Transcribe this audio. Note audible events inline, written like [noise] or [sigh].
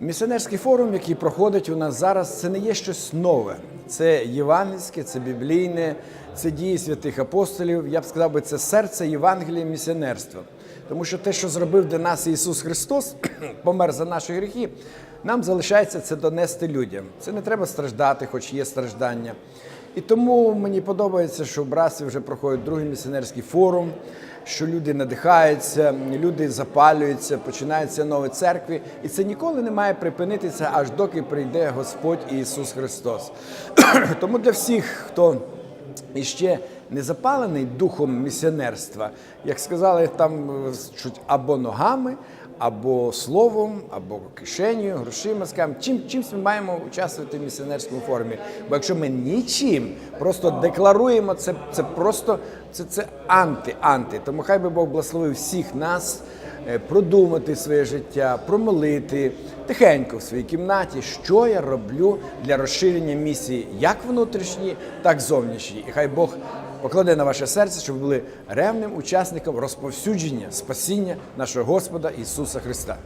Місіонерський форум, який проходить у нас зараз, це не є щось нове. Це євангельське, це біблійне, це дії святих апостолів. Я б сказав би, це серце Євангелія місіонерства. Тому що те, що зробив для нас Ісус Христос, [clears throat] помер за наші гріхи, нам залишається це донести людям. Це не треба страждати, хоч є страждання. І тому мені подобається, що в Брасі вже проходить другий місіонерський форум, що люди надихаються, люди запалюються, починаються нові церкви. І це ніколи не має припинитися, аж доки прийде Господь Ісус Христос. [clears throat] Тому для всіх, хто іще не запалений духом місіонерства, як сказали, там е, або ногами, або словом, або кишенею, грошима, скажімо, чим, чимсь ми маємо участвувати в місіонерському форумі. Бо якщо ми нічим просто декларуємо, це, це просто це, це анти-анти. Тому хай би Бог благословив всіх нас е, продумати своє життя, промолити тихенько в своїй кімнаті, що я роблю для розширення місії, як внутрішньої, так зовнішньої. І хай Бог покладе на ваше серце, щоб ви були ревним учасником розповсюдження спасіння нашого Господа Ісуса Христа.